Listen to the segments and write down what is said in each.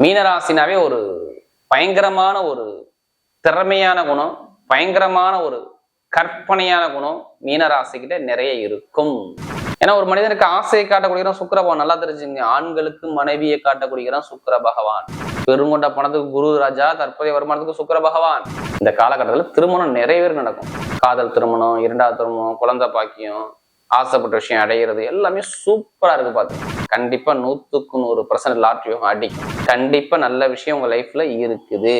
மீனராசினாவே ஒரு பயங்கரமான ஒரு திறமையான குணம் பயங்கரமான ஒரு கற்பனையான குணம் மீனராசிக்கிட்ட நிறைய இருக்கும். ஏன்னா ஒரு மனிதனுக்கு ஆசையை காட்டக்கூடியதான் சுக்கிர பகவான் நல்லா தெரிஞ்சுங்க. ஆண்களுக்கு மனைவியை காட்டக்கூடியதான் சுக்கர பகவான் பெருங்கொண்ட பணத்துக்கு குரு ராஜா தற்போதைய வருமானத்துக்கு சுக்கர பகவான் இந்த காலகட்டத்தில் திருமணம் நிறைய பேர் நடக்கும். காதல் திருமணம் இரண்டாவது திருமணம் குழந்தை பாக்கியம் ஆசைப்பட்ட விஷயம் அடைகிறது எல்லாமே சூப்பரா இருக்கு பார்த்து கண்டிப்பா நூத்துக்கு நூறு பர்சன்ட் லாட்ரி அடிக்கும். கண்டிப்பா நல்ல விஷயம் உங்க லைஃப்பில் இருக்குது.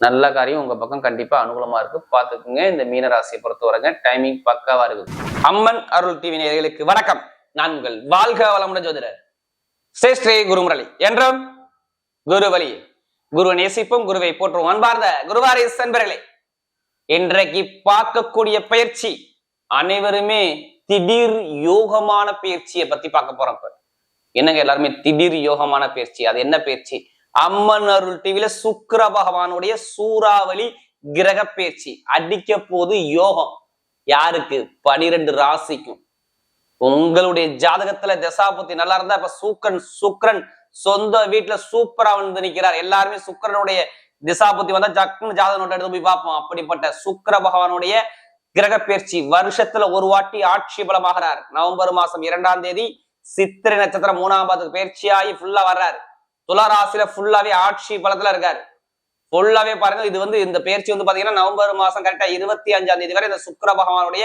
நல்ல காரியம் உங்க பக்கம் கண்டிப்பா அனுகூலமா இருக்கு. பார்த்துக்குங்க இந்த மீனராசியை பொறுத்தவரைங்க டைமிங் பக்காவாக இருக்கு. அம்மன் அருள் டிவி நேர்களுக்கு வணக்கம். நான் உங்கள் வாழ்க வளமுடன் ஜோதிடர். ஸ்ரீ ஸ்ரீ குருமுரளி. என்றும் குரு வழி. நேசிப்போம் குருவை போற்றும் அன்பார்ந்த குருவாரி சென்பர்களே இன்றைக்கு பார்க்கக்கூடிய பயிற்சி அனைவருமே திடீர் யோகமான பயிற்சியை பத்தி பார்க்க போறோம் இப்ப. என்னங்க எல்லாருமே திடீர் யோகமான பயிற்சி அது என்ன பயிற்சி அம்மன் அருள் டிவில சுக்கர பகவானுடைய சூறாவளி கிரக பயிற்சி அடிக்க போது யோகம். யாருக்கு? பனிரெண்டு ராசிக்கும். உங்களுடைய ஜாதகத்துல தசாபுத்தி நல்லா இருந்தா இப்ப சூக்கன் சுக்ரன் சொந்த வீட்டுல சூப்பரா வந்து நிக்கிறார். எல்லாருமே சுக்கரனுடைய திசாபுத்தி வந்தா ஜக்குன்னு ஜாதகம் எடுத்து போய் பார்ப்போம். அப்படிப்பட்ட சுக்கர பகவானுடைய கிரக பயிற்சி வருஷத்துல ஒரு வாட்டி ஆட்சி பலமாகிறார். நவம்பர் மாசம் இரண்டாம் தேதி சித்திரை நட்சத்திரம் மூணாம் பாதத்துக்கு பயிற்சியாகி ஃபுல்லா வர்றாரு. துளராசில ஃபுல்லாவே ஆட்சி பலத்துல இருக்காரு. ஃபுல்லாவே பாருங்க இது வந்து இந்த பயிற்சி வந்து பாத்தீங்கன்னா நவம்பர் மாசம் கரெக்டா இருபத்தி அஞ்சாம் தேதி வரை இந்த சுக்கர பகவானுடைய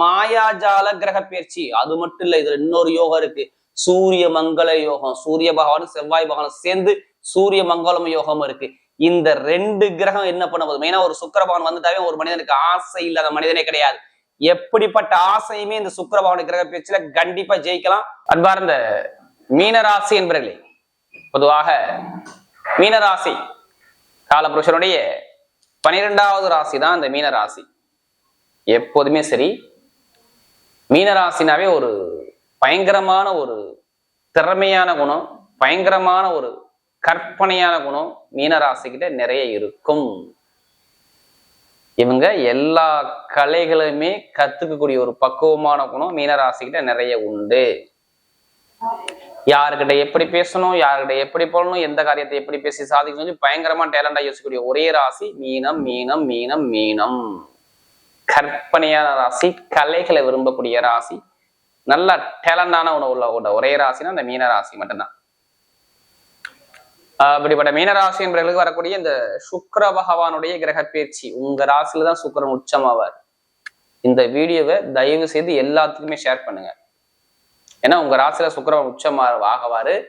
மாயாஜால கிரக பயிற்சி அது மட்டும் இல்ல இதுல இன்னொரு யோகம் இருக்கு. சூரிய மங்கள யோகம். சூரிய பகவானும் செவ்வாய் பகவானும் சேர்ந்து சூரிய மங்களம் யோகம் இருக்கு. இந்த ரெண்டு கிரகம் என்ன பண்ண போதும் மெயினா ஒரு சுக்கரபவன் வந்துட்டாவே ஒரு மனிதனுக்கு ஆசை இல்லாத மனிதனே கிடையாது. எப்படிப்பட்ட ஆசையுமே இந்த சுக்கரபவன் கிரக பேச்சுல கண்டிப்பா ஜெயிக்கலாம். அன்பார்ந்த மீனராசி என்பர்களே பொதுவாக மீனராசி காலபுருஷனுடைய பனிரெண்டாவது ராசி தான் இந்த மீனராசி. எப்போதுமே சரி மீனராசினாவே ஒரு பயங்கரமான ஒரு திறமையான குணம் பயங்கரமான ஒரு கற்பனையான குணம் மீனராசிக்கிட்ட நிறைய இருக்கும். இவங்க எல்லா கலைகளுமே கத்துக்கக்கூடிய ஒரு பக்குவமான குணம் மீனராசிக்கிட்ட நிறைய உண்டு. யாருக்கிட்ட எப்படி பேசணும் யாருக்கிட்ட எப்படி போடணும் எந்த காரியத்தை எப்படி பேசி சாதிக்கணும் பயங்கரமா டேலண்டா யோசிக்கக்கூடிய ஒரே ராசி மீனம் மீனம் மீனம் மீனம். கற்பனையான ராசி கலைகளை விரும்பக்கூடிய ராசி. நல்ல டேலண்டான உணவு உள்ள ஒரே ராசினா அந்த மீன ராசி மட்டும்தான். இப்படிப்பட்ட அப்படிப்பட்ட மீனராசி என்பவர்களுக்கு வரக்கூடிய இந்த சுக்கர பகவானுடைய கிரக பயிற்சி. உங்க ராசியில தான் சுக்கிரன் உச்சமாவார். இந்த வீடியோவை தயவு செய்து எல்லாத்துக்குமே ஷேர் பண்ணுங்க. ஏன்னா உங்க ராசியில சுக்கரன் உச்சமா ஆகவாரு.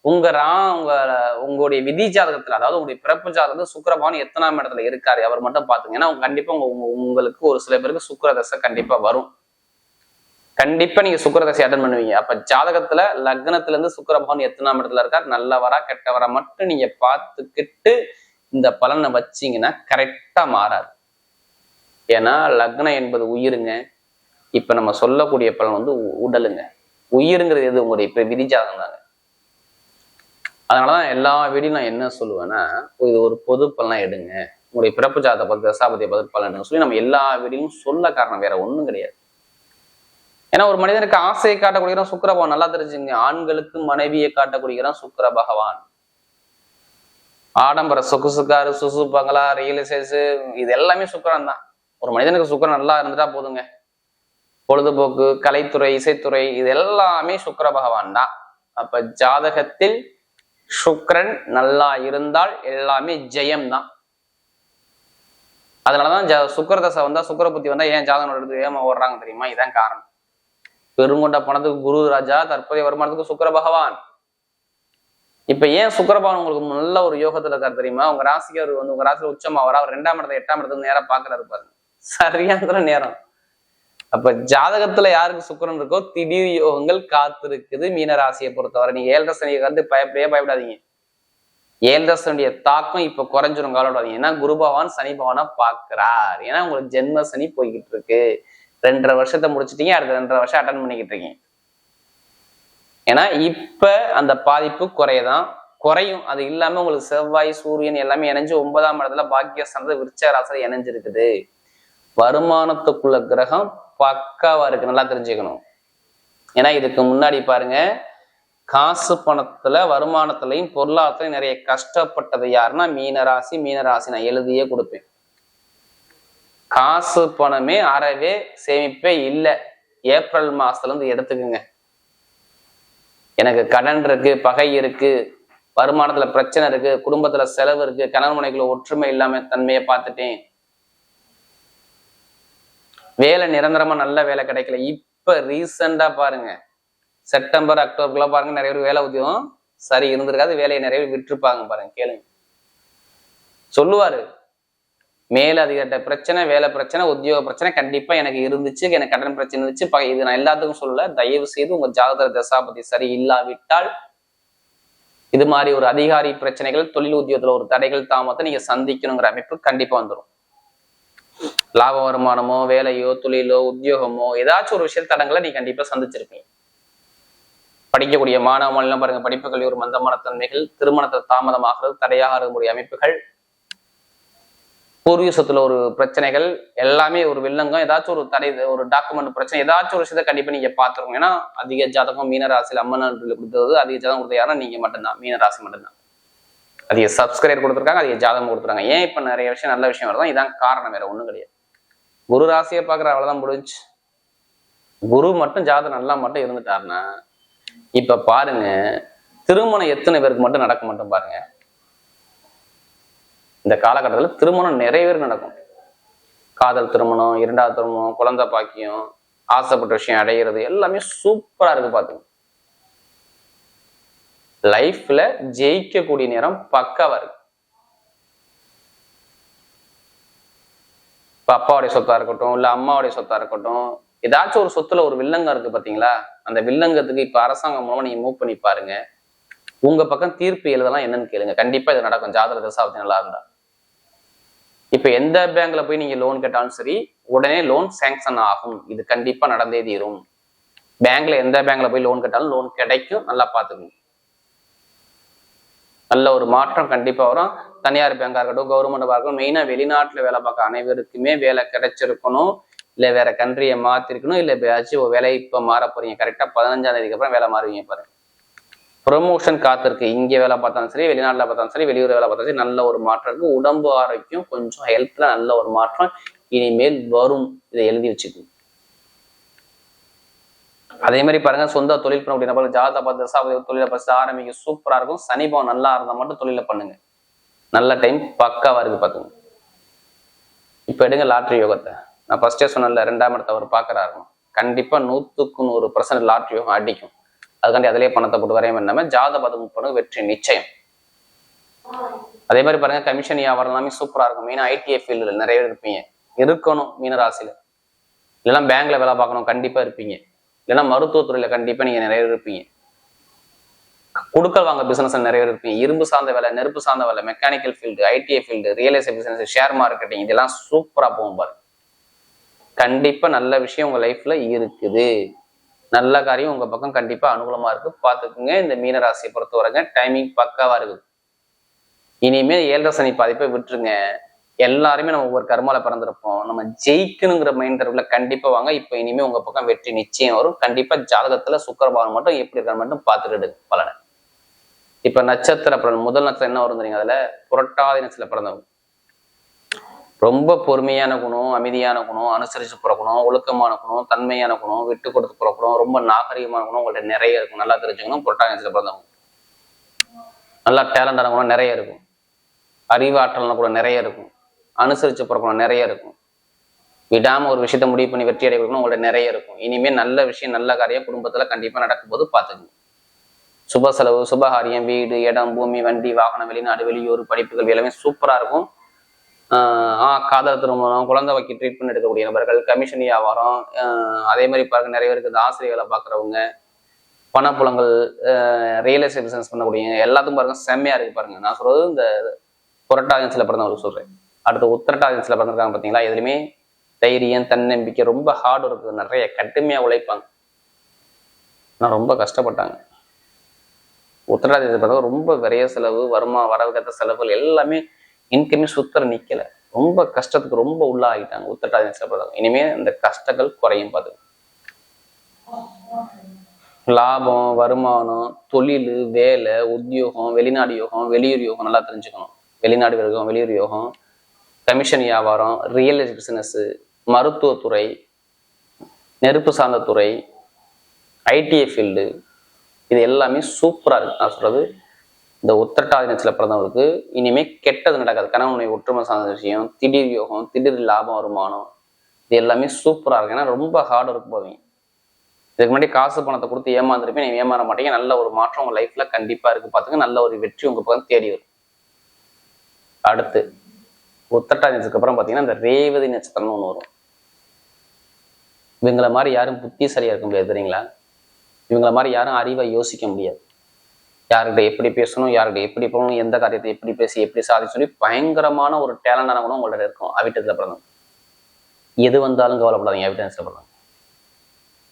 உங்க ரா உங்க உங்களுடைய விதி ஜாதகத்துல அதாவது உங்களுடைய பிறப்பு ஜாதகத்துல சுக்கிர எத்தனாம் இடத்துல இருக்காரு அவர் மட்டும் பாத்துங்க ஏன்னா கண்டிப்பா உங்க உங்க- உங்களுக்கு ஒரு சில பேருக்கு சுக்கர தசை கண்டிப்பா வரும். கண்டிப்பா நீங்க சுக்கரதசை அட்டன் பண்ணுவீங்க. அப்ப ஜாதகத்துல லக்னத்துல இருந்து சுக்கிர பகவான் எத்தனாம் இடத்துல இருக்கார்? நல்லவரா கெட்டவரா மட்டும் நீங்க பார்த்துக்கிட்டு இந்த பலனை வச்சீங்கன்னா கரெக்டா மாறாது. ஏன்னா லக்னம் என்பது உயிருங்க. இப்ப நம்ம சொல்லக்கூடிய பலன் வந்து உ- உடலுங்க. உயிருங்கிறது எது? உங்களுடைய இப்ப விதி ஜாதகம் தாங்க. அதனாலதான் எல்லா வீடியும் நான் என்ன சொல்லுவேன்னா இது ஒரு பொது பலனா எடுங்க. உங்களுடைய பிறப்பு ஜாதகத்தை பார்த்து தசாபதியை பார்த்து பலன் எடுங்க. சொல்லி நம்ம எல்லா வீடியும் சொல்ல காரணம் வேற ஒண்ணும் கிடையாது. ஏன்னா ஒரு மனிதனுக்கு ஆசையை காட்டக்கூடியவன் சுக்கர பகவான் நல்லா தெரிஞ்சுங்க. ஆண்களுக்கு மனைவியை காட்டக்கூடியவன் சுக்கர பகவான் ஆடம்பர சொகுசுக்காரு சுசு பங்களா ரியல் எஸ்டேட்ஸ் இது எல்லாமே சுக்கரன் தான். ஒரு மனிதனுக்கு சுக்கிரன் நல்லா இருந்துட்டா போதுங்க. பொழுதுபோக்கு கலைத்துறை இசைத்துறை இது எல்லாமே சுக்கர பகவான் தான். அப்ப ஜாதகத்தில் சுக்கரன் நல்லா இருந்தால் எல்லாமே ஜெயம் தான். அதனாலதான் ஜ தசை வந்தா சுக்கர புத்தி வந்தா ஏன் ஜாதகம் எடுத்து ஏமா ஓடுறாங்க தெரியுமா? இதான் காரணம். பெருங்கொண்ட பணத்துக்கு குரு ராஜா தற்போதைய வருமானத்துக்கு சுக்கர பகவான். இப்ப ஏன் சுக்கிர பகவான் உங்களுக்கு நல்ல ஒரு யோகத்துல இருக்காரு தெரியுமா? உங்க ராசிக்கு அவர் வந்து உங்க ராசியில உச்சமாவார் அவர் ரெண்டாம் இடத்துல எட்டாம் இடத்துல நேரம் பாக்குறாரு பாருங்க. சரியான நேரம். அப்ப ஜாதகத்துல யாருக்கு சுக்கரன் இருக்கோ திடீர் யோகங்கள் காத்திருக்குது மீன ராசியை பொறுத்தவரை. நீங்க ஏழரை சனியை கண்டு பயப்படவே பயப்படாதீங்க. ஏழரை சனியுடைய தாக்கம் இப்ப குறைஞ்சிரும் கவலைப்படாதீங்க. ஏன்னா குரு பகவான் சனி பகவானா பாக்குறார். ஏன்னா உங்களுக்கு ஜென்ம சனி போய்கிட்டு இருக்கு. ரெண்டரை வருஷத்தை முடிச்சிட்டீங்க அடுத்த ரெண்டரை வருஷம் அட்டன் பண்ணிக்கிட்டு இருக்கீங்க. ஏன்னா இப்ப அந்த பாதிப்பு குறையதான். குறையும். அது இல்லாம உங்களுக்கு செவ்வாய் சூரியன் எல்லாமே இணைஞ்சு ஒன்பதாம் இடத்துல பாக்கியஸ்தானத்துல விருச்ச ராசியில இணைஞ்சிருக்குது. வருமானத்துக்குள்ள கிரகம் பக்காவா இருக்கு. நல்லா தெரிஞ்சுக்கணும். ஏன்னா இதுக்கு முன்னாடி பாருங்க காசு பணத்துல வருமானத்திலையும் பொருளாதாரத்திலையும் நிறைய கஷ்டப்பட்டது யாருன்னா மீனராசி மீனராசி நான் எழுதியே கொடுப்பேன். காசு பணமே அறவே சேமிப்பே இல்லை. ஏப்ரல் மாசத்துல இருந்து எடுத்துக்குங்க. எனக்கு கடன் இருக்கு பகை இருக்கு வருமானத்துல பிரச்சனை இருக்கு குடும்பத்துல செலவு இருக்கு கணவன் மனைக்குள்ள ஒற்றுமை இல்லாம தன்மையை பார்த்துட்டேன். வேலை நிரந்தரமா நல்ல வேலை கிடைக்கல. இப்ப ரீசெண்டா பாருங்க. செப்டம்பர் அக்டோபர்ல பாருங்க நிறைய பேர் வேலை உத்தியோகம் சரி இருந்திருக்காது வேலையை நிறைய பேர் விட்டுருப்பாங்க பாருங்க கேளுங்க. சொல்லுவாரு மேல அதிகாரிட்ட பிரச்சனை வேலை பிரச்சனை உத்தியோக பிரச்சனை கண்டிப்பா எனக்கு இருந்துச்சு எனக்கு கடன் பிரச்சனை இருந்துச்சு. இது நான் எல்லாத்துக்கும் சொல்லல. தயவு செய்து உங்க ஜாதக தசாபதி சரி இல்லாவிட்டால் இது மாதிரி ஒரு அதிகாரி பிரச்சனைகள் தொழில் உத்தியோகத்துல ஒரு தடைகள் தாமத்தை நீங்க சந்திக்கணுங்கிற அமைப்பு கண்டிப்பா வந்துடும் லாப வருமானமோ வேலையோ தொழிலோ உத்தியோகமோ ஏதாச்சும் ஒரு விஷயத்த தடங்களை நீ கண்டிப்பா சந்திச்சிருப்பீங்க. படிக்கக்கூடிய மாணவ மாநிலம் பாருங்க படிப்பு கல்வி ஒரு மந்தமான தன்மைகள் திருமணத்தை தாமதமாகிறது தடையாக இருக்கக்கூடிய அமைப்புகள் பூர்வீக சொத்துல ஒரு பிரச்சனைகள் எல்லாமே ஒரு வில்லங்கம் ஏதாச்சும் ஒரு தடை ஒரு டாக்குமெண்ட் பிரச்சனை ஏதாச்சும் ஒரு விஷயத்தை கண்டிப்பா நீங்க பாத்துருக்கோம் ஏன்னா அதிக ஜாதகம் மீனராசியில் அம்மன் கொடுத்தது அதிக ஜாதகம் கொடுத்த யாருன்னா நீங்க மட்டும்தான். மீனராசி மட்டும்தான். அதிக சப்ஸ்கிரைபர் கொடுத்துருக்காங்க அதிக ஜாதகம் கொடுத்துருக்காங்க. ஏன் இப்ப நிறைய விஷயம் நல்ல விஷயம் வருதான் இதான் காரணம் வேற ஒண்ணும் கிடையாது. குரு ராசியை பாக்குற அவ்வளவுதான் முடிஞ்சு குரு மட்டும் ஜாதகம் நல்லா மட்டும் இருந்துட்டாருன்னா இப்ப பாருங்க திருமணம் எத்தனை பேருக்கு மட்டும் நடக்க மட்டும் பாருங்க. இந்த காலகட்டத்தில் திருமணம் நிறைய பேர் நடக்கும். காதல் திருமணம் இரண்டாவது திருமணம் குழந்தை பாக்கியம் ஆசைப்பட்ட விஷயம் அடைகிறது எல்லாமே சூப்பரா இருக்கு பார்த்துங்க லைஃப்ல ஜெயிக்கக்கூடிய நேரம் பக்காவா இருக்கு. இப்போ அப்பாவுடைய சொத்தா இருக்கட்டும் இல்ல அம்மாவுடைய சொத்தா இருக்கட்டும் ஏதாச்சும் ஒரு சொத்துல ஒரு வில்லங்கம் இருக்கு பாத்தீங்களா? அந்த வில்லங்கத்துக்கு இப்ப அரசாங்கம் மூலமா நீங்க மூவ் பண்ணி பாருங்க. உங்க பக்கம் தீர்ப்பு எழுதலாம் என்னன்னு கேளுங்க. கண்டிப்பா இது நடக்கும். ஜாதக தசாப்தி நல்லா இருந்தா. இப்ப எந்த பேங்க்ல போய் நீங்க லோன் கேட்டாலும் சரி உடனே லோன் சேங்ஷன் ஆகும். இது கண்டிப்பா நடந்தே தீரும். பேங்க்ல எந்த பேங்க்ல போய் லோன் கேட்டாலும் லோன் கிடைக்கும். நல்லா பார்த்துக்கணும். நல்ல ஒரு மாற்றம் கண்டிப்பா வரும். தனியார் பேங்கா இருக்கட்டும் கவர்மெண்ட் இருக்கட்டும் மெயினா வெளிநாட்டுல வேலை பார்க்க அனைவருக்குமே வேலை கிடைச்சிருக்கணும். இல்ல வேற கண்ட்ரியை மாத்திருக்கணும். இல்ல ஏதாச்சும் வேலை இப்ப மாற போறீங்க. கரெக்டா பதினஞ்சாம் தேதிக்கு அப்புறம் வேலை மாறுவீங்க பாருங்க. ப்ரொமோஷன் காத்திருக்கு. இங்கே வேலை பார்த்தாலும் சரி வெளிநாட்டில் பார்த்தாலும் சரி வெளியூர் வேலை பார்த்தாலும் சரி நல்ல ஒரு மாற்றம் இருக்கு. உடம்பு ஆரோக்கியம் கொஞ்சம் ஹெல்த்தில் நல்ல ஒரு மாற்றம் இனிமேல் வரும். இதை எழுதி வச்சுக்கணும் அதே மாதிரி பாருங்க சொந்த தொழில் பண்ண நபர்கள் ஜாதா பார்த்து தசாபதி தொழிலை பார்த்து ஆரம்பிக்க சூப்பரா இருக்கும். சனிபவம் நல்லா இருந்தால் மட்டும் தொழிலை பண்ணுங்க. நல்ல டைம் பக்காவா இருக்கு பார்த்துங்க இப்போ எடுங்க லாட்ரி யோகத்தை. நான் ஃபர்ஸ்டே சொன்னேன்ல ரெண்டாம் இடத்தை அவர் பாக்குறாரு கண்டிப்பாக நூற்றுக்கு நூறு பர்சன்ட் லாட்ரி யோகம் அடிக்கும். அதுக்காண்டி அதிலே பணத்தை போட்டு வரையும் இல்லாம ஜாத பதம் பண்ணுங்க வெற்றி நிச்சயம். அதே மாதிரி பாருங்க கமிஷன் வியாபாரம் எல்லாமே சூப்பரா இருக்கும். மெயினா ஐடிஐ ஃபீல்டில் நிறைய பேர் இருப்பீங்க. இருக்கணும் மீனராசியில. இல்லைன்னா பேங்க்ல வேலை பார்க்கணும் கண்டிப்பா இருப்பீங்க. இல்லைன்னா மருத்துவத்துறையில கண்டிப்பா நீங்க நிறைய பேர் இருப்பீங்க. கொடுக்கல் வாங்க பிசினஸ் நிறைய பேர் இருப்பீங்க. இரும்பு சார்ந்த வேலை நெருப்பு சார்ந்த வேலை mechanical field ITI field real estate business share marketing இதெல்லாம் சூப்பரா போகும் பாருங்க. கண்டிப்பா நல்ல விஷயம் உங்க லைஃப்ல இருக்குது. நல்ல காரியம் உங்க பக்கம் கண்டிப்பா அனுகூலமா இருக்கு. பாத்துக்குங்க இந்த மீனராசியை பொறுத்தவரைங்க டைமிங் பக்காவா இருக்குது இனிமே ஏழரை சனி பாதிப்பை விட்டுருங்க. எல்லாருமே நம்ம ஒவ்வொரு கர்மால பிறந்திருப்போம். நம்ம ஜெயிக்கணுங்கிற மைண்ட் தரப்புல கண்டிப்பா வாங்க. இப்ப இனிமே உங்க பக்கம் வெற்றி நிச்சயம் வரும். கண்டிப்பா ஜாதகத்துல சுக்கரபாகம் மட்டும் எப்படி இருக்கான்னு மட்டும் பார்த்துட்டு பலனை. இப்ப நட்சத்திர பலன். முதல் நட்சத்திரம் என்ன வரும் தெரியுங்க அதுல? புரட்டாதி நட்சத்திர பிறந்தவங்க. ரொம்ப பொறுமையான குணம் அமைதியான குணம் அனுசரித்து பிறக்கணும் ஒழுக்கமான குணம் தன்மையான குணம் விட்டு கொடுத்து பிறக்கணும் ரொம்ப நாகரிகமான குணம் உங்கள்கிட்ட நிறைய இருக்கும். நல்லா தெரிஞ்சுக்கணும் புரட்டாங்கத்தில் பிறந்தவங்க. நல்லா டேலண்டான குணம் நிறைய இருக்கும். அறிவாற்றல்னா கூட நிறைய இருக்கும். அனுசரித்து பிறக்கணும் நிறைய இருக்கும். விடாமல் ஒரு விஷயத்த முடிவு பண்ணி வெற்றி அடைய கொடுக்கணும் உங்கள்ட்ட நிறைய இருக்கும். இனிமேல் நல்ல விஷயம் நல்ல காரியம் குடும்பத்தில் கண்டிப்பாக நடக்கும் போது பார்த்துக்கணும். சுப செலவு சுபகாரியம் வீடு இடம் பூமி வண்டி வாகனம் வெளிநாடு வெளியூர் படிப்புகள் எல்லாமே சூப்பராக இருக்கும். காதல் திருமணம் குழந்தை வைக்க ட்ரீட்மெண்ட் எடுக்கக்கூடிய நபர்கள் கமிஷன் வியாபாரம் அதே மாதிரி பாருங்க நிறைய பேருக்கு இந்த ஆசிரியர்களை பார்க்குறவங்க பணப்புலங்கள் ரியல் எஸ்டேட் பிசினஸ் பண்ணக்கூடிய எல்லாத்துக்கும் பாருங்க செம்மையாக இருக்கு பாருங்க. நான் சொல்றது இந்த புரட்டாதியன்ஸில் பிறந்தவங்களுக்கு சொல்கிறேன் அடுத்து உத்திரட்டாதியன்ஸில் பிறந்திருக்காங்க பார்த்தீங்களா? எதுலையுமே தைரியம் தன்னம்பிக்கை ரொம்ப ஹார்ட் ஒர்க் நிறைய கடுமையாக உழைப்பாங்க. நான் ரொம்ப கஷ்டப்பட்டாங்க. உத்திரட்டாதியத்தில் பிறந்தவங்க ரொம்ப விரைய செலவு வருமா வரவுக்கத்த செலவுகள் எல்லாமே இன்கமே சுத்தர நிக்கல. ரொம்ப கஷ்டத்துக்கு ரொம்ப உள்ளாகிட்டாங்க உத்தட்டாதி பிறந்தவங்க இனிமே இந்த கஷ்டங்கள் குறையும் பார்த்து லாபம் வருமானம் தொழில் வேலை உத்தியோகம் வெளிநாடு யோகம் வெளியூர் யோகம் நல்லா தெரிஞ்சுக்கணும். வெளிநாடு யோகம் வெளியூர் யோகம் கமிஷன் வியாபாரம் ரியல் பிசினஸ் மருத்துவத்துறை நெருப்பு சார்ந்த துறை ஐடிஐ ஃபீல்டு இது எல்லாமே சூப்பராக இருக்கு. நான் சொல்றது இந்த உத்திரட்டாதி நட்சத்திர பிறந்தவங்களுக்கு இனிமே கெட்டது நடக்காது. கணவனுடைய ஒற்றுமை சார்ந்த விஷயம் திடீர் யோகம் திடீர் லாபம் வருமானம் இது எல்லாமே சூப்பராக இருக்கு. ஏன்னா ரொம்ப ஹார்ட் ஒர்க் போவீங்க. இதுக்கு முன்னாடி காசு பணத்தை கொடுத்து ஏமாந்துருப்பேன் நீ ஏமாற மாட்டீங்க. நல்ல ஒரு மாற்றம் உங்கள் லைஃப்ல கண்டிப்பாக இருக்கு. பார்த்துங்க நல்ல ஒரு வெற்றி உங்கள் பக்கம் தேடி வரும். அடுத்து உத்தட்டாதி நட்சத்திரத்துக்கு அப்புறம் பார்த்தீங்கன்னா இந்த ரேவதி நட்சத்திரம்னு ஒன்று வரும். இவங்களை மாதிரி யாரும் புத்திசாலியா இருக்க முடியாது தெரியுங்களா? இவங்களை மாதிரி யாரும் அறிவாக யோசிக்க முடியாது. யார்கிட்ட எப்படி பேசணும் யார்கிட்ட எப்படி போகணும் எந்த காரியத்தை எப்படி பேசி எப்படி சாதி சொல்லி பயங்கரமான ஒரு டேலண்டான குணம் உங்கள்ட்ட இருக்கும். அவிட்டத்தில் பிறந்தவங்க எது வந்தாலும் கவலைப்படாதீங்க அவிட்டத்தில் பிறந்தவங்க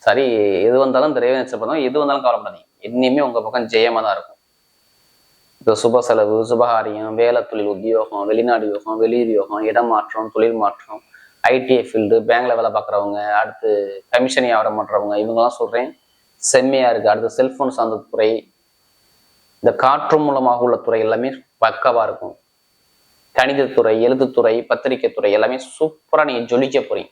சரி எது வந்தாலும் இந்த பிறந்தவங்க எது வந்தாலும் கவலைப்படாதீங்க. இன்னுமே உங்க பக்கம் ஜெயமா தான் இருக்கும். இப்போ சுப செலவு சுபகாரியம் வேலை தொழில் உத்தியோகம் வெளிநாடு யோகம் வெளியூர் யோகம் இடம் மாற்றம் தொழில் மாற்றம் ஐடிஐ ஃபீல்டு பேங்க்ல வேலை பார்க்குறவங்க அடுத்து கமிஷன் வியாபாரம் பண்ணுறவங்க இவங்கெல்லாம் சொல்றேன். செம்மையா இருக்கு. அடுத்து செல்போன் சார்ந்த துறை இந்த காற்று மூலமாக உள்ள துறை எல்லாமே பக்கவா இருக்கும். கணிதத்துறை எழுத்துத்துறை பத்திரிக்கைத்துறை எல்லாமே சூப்பரா நீங்க ஜொலிக்க போறீங்க.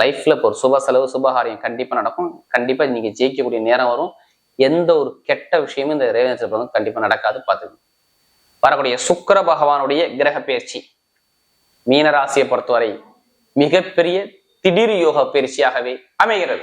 லைஃப்ல இப்போ ஒரு சுப செலவு சுபகாரியம் கண்டிப்பா நடக்கும். கண்டிப்பா நீங்க ஜெயிக்கக்கூடிய நேரம் வரும். எந்த ஒரு கெட்ட விஷயமும் இந்த ரேவதி கண்டிப்பா நடக்காது பார்த்துக்கணும். வரக்கூடிய சுக்கிர பகவானுடைய கிரக பயிற்சி. மீனராசியை பொறுத்தவரை மிகப்பெரிய திடீர் யோக பயிற்சியாகவே அமைகிறது.